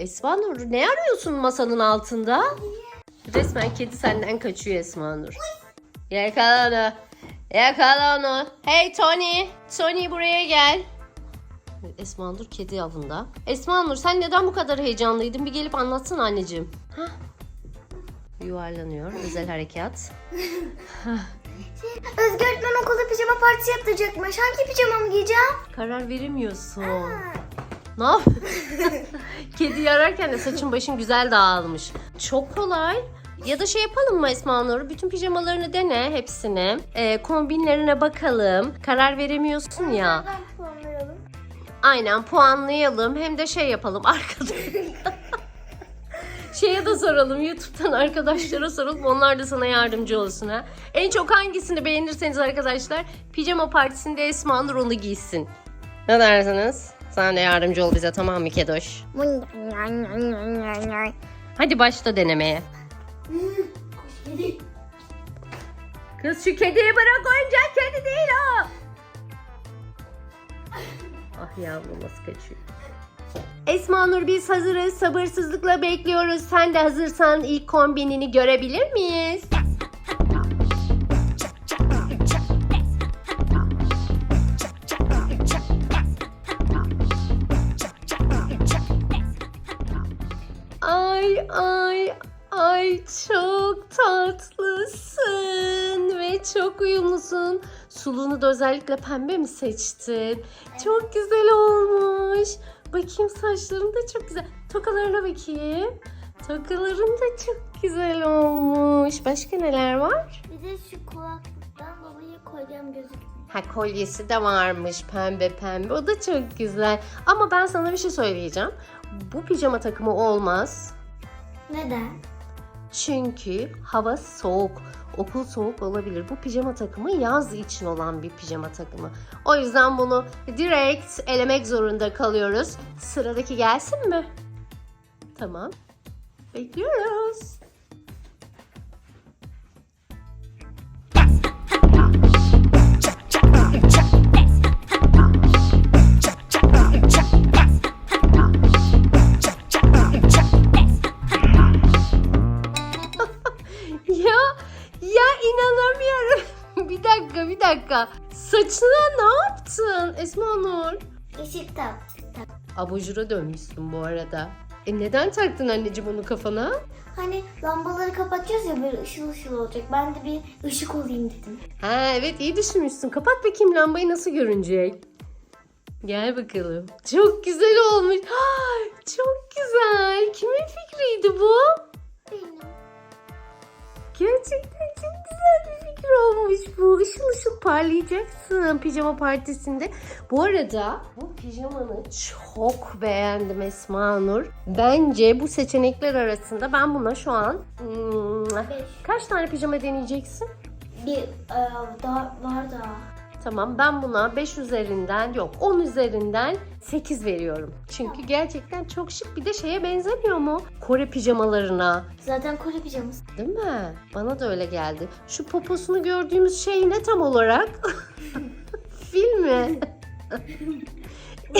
Esma Nur ne arıyorsun masanın altında? Resmen kedi senden kaçıyor Esma Nur. Yakala onu. Yakala onu. Hey Tony. Tony buraya gel. Esma Nur kedi avında. Esma Nur sen neden bu kadar heyecanlıydın? Bir gelip anlatsana anneciğim. Hah. Yuvarlanıyor. Özel harekat. Özgür öğretmen okulda pijama partisi yaptıracakmış. Hangi pijamamı giyeceğim? Karar veremiyorsun. Ne yap? Kedi yararken de saçın başın güzel dağılmış. Çok kolay. Ya da şey yapalım mı Esma Nur? Bütün pijamalarını dene hepsini. Ee, kombinlerine bakalım. Karar veremiyorsun ya. Ben puanlayalım. Aynen puanlayalım. Hem de şey yapalım arkada. Şeye de soralım YouTube'dan arkadaşlara soralım onlar da sana yardımcı olsun ha. En çok hangisini beğenirseniz arkadaşlar pijama partisinde Esma Nur onu giysin. Ne dersiniz? Sen de yardımcı ol bize tamam mı Kedoş? Hadi başla denemeye. Kız şu kediyi bırak oyuncak kedi değil o. Ah yavrum nasıl kaçıyor. Esma Nur biz hazırız. Sabırsızlıkla bekliyoruz. Sen de hazırsan ilk kombinini görebilir miyiz? Ay ay ay çok tatlısın ve çok uyumlusun. Suluğunu da özellikle pembe mi seçtin? Çok güzel olmuş. Bakayım saçların da çok güzel. Tokalarına bakayım. Tokaların da çok güzel olmuş. Başka neler var? Bir de şu kulaklıktan dolayı kolyem gözükmüyor. Ha kolyesi de varmış pembe pembe. O da çok güzel. Ama ben sana bir şey söyleyeceğim. Bu pijama takımı olmaz. Neden? Çünkü hava soğuk. Okul soğuk olabilir. Bu pijama takımı yaz için olan bir pijama takımı. O yüzden bunu direkt elemek zorunda kalıyoruz. Sıradaki gelsin mi? Tamam. Bekliyoruz. Yaptın Esma Nur? Yeşil tak. tak. Abajura dönmüşsün bu arada. E neden taktın anneciğim onu kafana? Hani lambaları kapatacağız ya böyle ışıl ışıl olacak. Ben de bir ışık olayım dedim. Ha evet iyi düşünmüşsün. Kapat bakayım lambayı nasıl görünecek? Gel bakalım. Çok güzel olmuş. Ay, çok güzel. Kimin fikriydi bu? Benim. Gerçekten olmuş bu. Işıl ışıl parlayacaksın pijama partisinde. Bu arada bu pijamanı çok beğendim Esma Nur. Bence bu seçenekler arasında ben buna şu an hmm, kaç tane pijama deneyeceksin? Bir e, daha var daha. Tamam ben buna 5 üzerinden yok 10 üzerinden 8 veriyorum. Çünkü gerçekten çok şık bir de şeye benzemiyor mu? Kore pijamalarına. Zaten Kore pijaması. Değil mi? Bana da öyle geldi. Şu poposunu gördüğümüz şey ne tam olarak? Fil mi?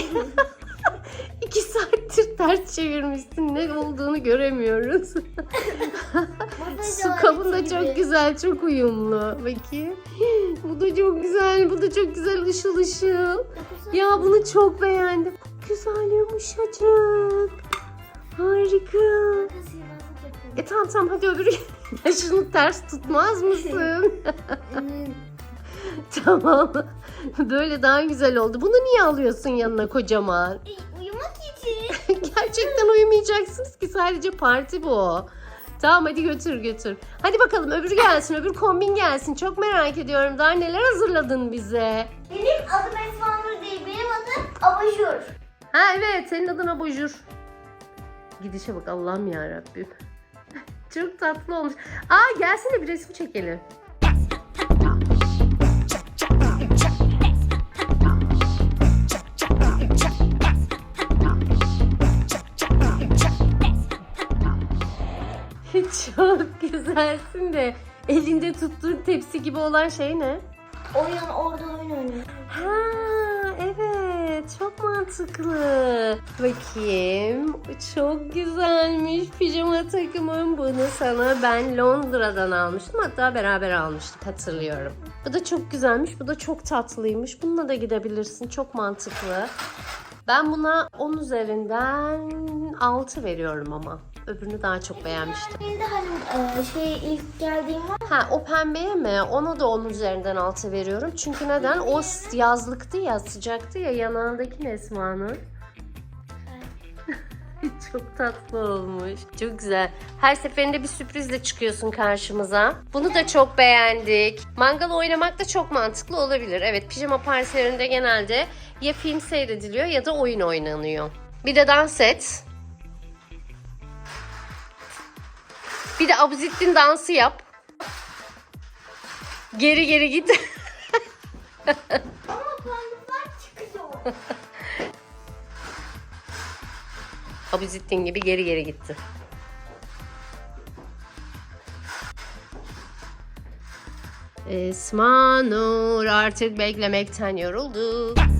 İki saattir ters çevirmişsin. Ne olduğunu göremiyoruz. Da çok güzel, çok uyumlu. Bakayım. Bu da çok güzel, bu da çok güzel ışıl ışıl. Ya bunu çok beğendim. Güzel yumuşacık. Harika. E tamam tamam hadi öbürü. Şunu ters tutmaz mısın? tamam. Böyle daha güzel oldu. Bunu niye alıyorsun yanına kocaman? Uyumak için. Gerçekten uyumayacaksınız ki sadece parti bu. Tamam hadi götür götür. Hadi bakalım öbürü gelsin öbür kombin gelsin. Çok merak ediyorum daha neler hazırladın bize. Benim adım Esma Nur değil. Benim adım Abajur. Ha evet senin adın abajur. Gidişe bak Allah'ım ya Rabbim. Çok tatlı olmuş. Aa gelsene bir resim çekelim. Çok güzelsin de elinde tuttuğun tepsi gibi olan şey ne? Oyun orada oyun oynuyor. Ha evet çok mantıklı. Bakayım. Çok güzelmiş pijama takımım. Bunu sana ben Londra'dan almıştım. Hatta beraber almıştık hatırlıyorum. Bu da çok güzelmiş. Bu da çok tatlıymış. Bununla da gidebilirsin. Çok mantıklı. Ben buna 10 üzerinden 6 veriyorum ama. Öbürünü daha çok beğenmiştim. Benim de hani e, şey ilk geldiğim var. Ha o pembeye mi? Ona da onun üzerinden 6 veriyorum. Çünkü neden? O yazlıktı ya, sıcaktı ya yanağındaki Esma'nın. Çok tatlı olmuş. Çok güzel. Her seferinde bir sürprizle çıkıyorsun karşımıza. Bunu da çok beğendik. Mangal oynamak da çok mantıklı olabilir. Evet pijama partilerinde genelde ya film seyrediliyor ya da oyun oynanıyor. Bir de dans et. Bir de Abuzittin dansı yap. Geri geri git. Ama pamuklar çıkıyor. Abuzittin gibi geri geri gitti. Esma Nur artık beklemekten yoruldu. Ya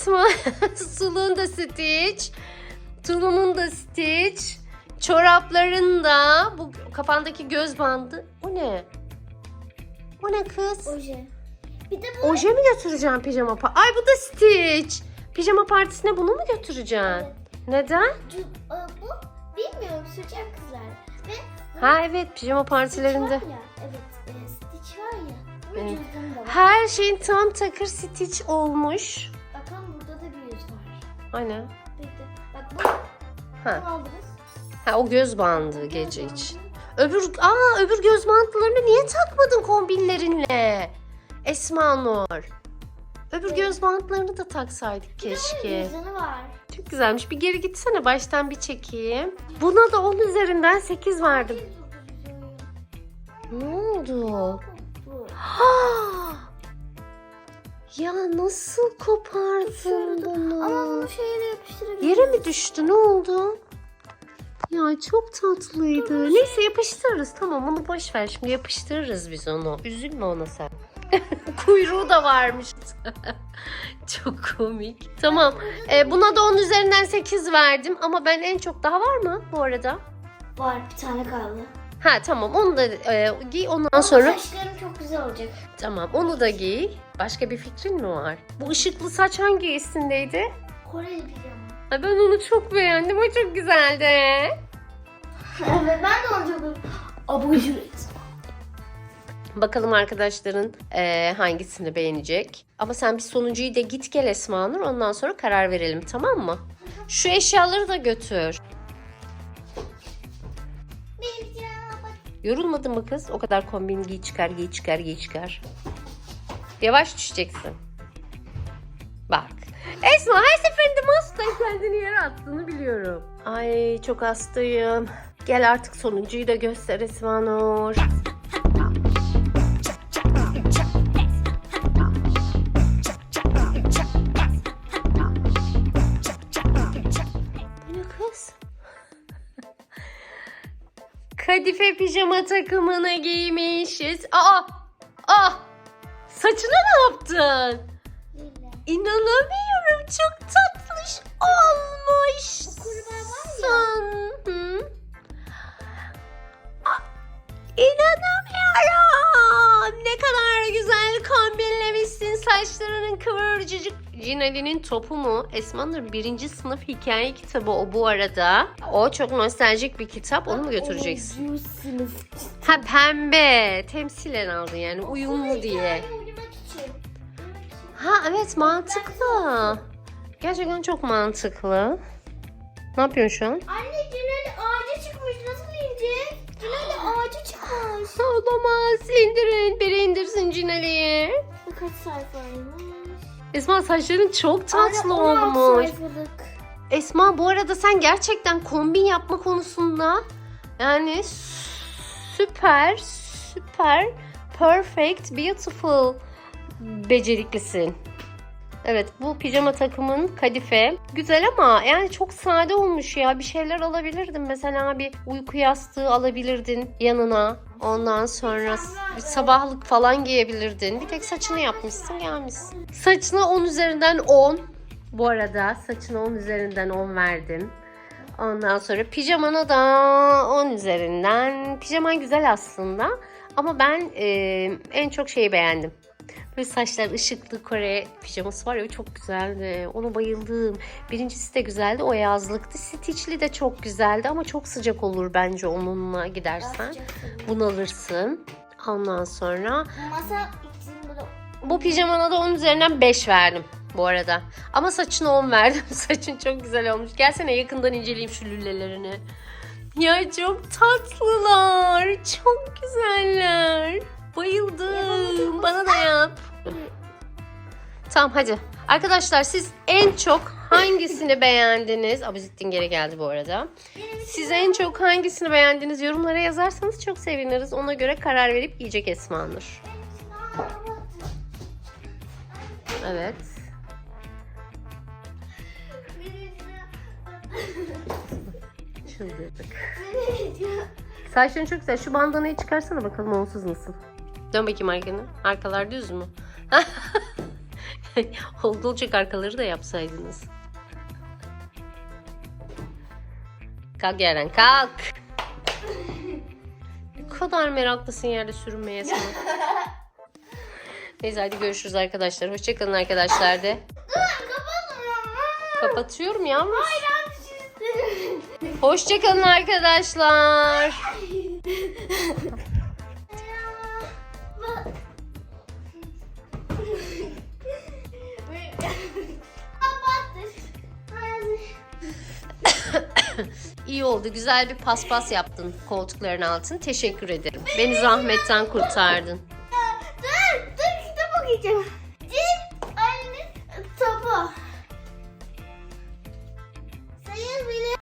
Esma sulun da Stitch. Tulumun da Stitch. Çorapların da bu kafandaki göz bandı. O ne? O ne kız? Oje. Bir de bu Oje mi götüreceğim pijama pa- Ay bu da Stitch. Pijama partisine bunu mu götüreceksin? Evet. Neden? e, bu bilmiyorum sıcak kızlar. Ve Ha evet pijama Stitch var partilerinde. ya. Evet. E, Stitch var ya. Evet. Her şeyin tam takır Stitch olmuş. Aynen. Bak bu. Ha. Bunu aldınız. Ha o göz bandı gece için. Öbür aa öbür göz bantlarını niye takmadın kombinlerinle? Esma Nur. Öbür göz bantlarını da taksaydık keşke. Var. Çok güzelmiş. Bir geri gitsene baştan bir çekeyim. Buna da 10 üzerinden 8 verdim. Ne oldu? Bu. Ha! Ya nasıl kopardın bunu? Ama bunu şeyle yapıştırabiliriz. Yere mi düştü? Ne oldu? Ya çok tatlıydı. Neyse yapıştırırız. Tamam onu boş ver. Şimdi yapıştırırız biz onu. Üzülme ona sen. Kuyruğu da varmış. çok komik. Tamam. Ee, buna da 10 üzerinden 8 verdim. Ama ben en çok daha var mı bu arada? Var bir tane kaldı. Ha tamam onu da e, giy ondan Ama sonra. saçlarım çok güzel olacak. Tamam onu da giy. Başka bir fikrin mi var? Bu ışıklı saç hangi üstündeydi? Koreli pijama. Ay ben onu çok beğendim. O çok güzeldi. evet ben de onu çok Abajur Bakalım arkadaşların eee, hangisini beğenecek. Ama sen bir sonuncuyu da git gel Esma Nur. Ondan sonra karar verelim tamam mı? Şu eşyaları da götür. Yorulmadın mı kız? O kadar kombin giy çıkar giy çıkar giy çıkar. Yavaş düşeceksin. Bak. Esma her seferinde masada kendini yere attığını biliyorum. Ay çok hastayım. Gel artık sonuncuyu da göster Esma Nur. Kadife pijama takımını giymişiz. Aa! Aa! Saçına ne yaptın? İnanamıyorum. Çok tatlış olmuş. Bu kurbağa var ya. Sen- Hı? Aa, İnanamıyorum. Ne kadar güzel kombinlemişsin saçlarının kıvırcıcık. Cinali'nin topu mu? Esma'nın birinci sınıf hikaye kitabı o bu arada. O çok nostaljik bir kitap. Onu mu götüreceksin? Sınıf. Ha pembe. Temsilen aldın yani uyumlu diye. Ha evet mantıklı. Gerçekten çok mantıklı. Ne yapıyorsun şu an? Anne Cinali ağaca çıkmış. Nasıl inecek? Cinali ağaca çıkmış. Olamaz. İndirin. Biri indirsin Cinali'yi. Bu kaç sayfaymış? Esma saçların çok tatlı Anne, 16 olmuş. sayfalık. Esma bu arada sen gerçekten kombin yapma konusunda yani süper süper perfect beautiful beceriklisin. Evet bu pijama takımın kadife. Güzel ama yani çok sade olmuş ya. Bir şeyler alabilirdin. Mesela bir uyku yastığı alabilirdin yanına. Ondan sonra bir sabahlık falan giyebilirdin. Bir tek saçını yapmışsın gelmişsin. Saçına 10 üzerinden 10. Bu arada saçına 10 üzerinden 10 verdim. Ondan sonra pijamana da 10 üzerinden. Pijaman güzel aslında. Ama ben e, en çok şeyi beğendim. Böyle saçlar ışıklı Kore pijaması var ya çok güzeldi. Ona bayıldım. Birincisi de güzeldi. O yazlıktı. Stitchli de çok güzeldi ama çok sıcak olur bence onunla gidersen. Bunalırsın. Ondan sonra Masa bu pijamana da 10 üzerinden 5 verdim bu arada. Ama saçına 10 verdim. Saçın çok güzel olmuş. Gelsene yakından inceleyeyim şu lülelerini. Ya çok tatlılar. Çok güzeller. Bayıldım. Bana da yap. Tamam hadi. Arkadaşlar siz en çok hangisini beğendiniz? Abuzittin geri geldi bu arada. Siz en çok hangisini beğendiniz? Yorumlara yazarsanız çok seviniriz. Ona göre karar verip yiyecek Esma Nur. Evet. Çıldırdık. Saçların çok güzel. Şu bandanayı çıkarsana bakalım onsuz nasıl. Dön bakayım arkanı. Arkalar düz mü? Olacak arkaları da yapsaydınız. Kalk yerden kalk. Ne kadar meraklısın yerde sürünmeye sen. Neyse hadi görüşürüz arkadaşlar. Hoşçakalın arkadaşlar de. Kapatıyorum yalnız. Hoşçakalın arkadaşlar. İyi oldu. Güzel bir paspas yaptın koltukların altını. Teşekkür ederim. Beni zahmetten kurtardın. Dur, dur kitap okuyacağım.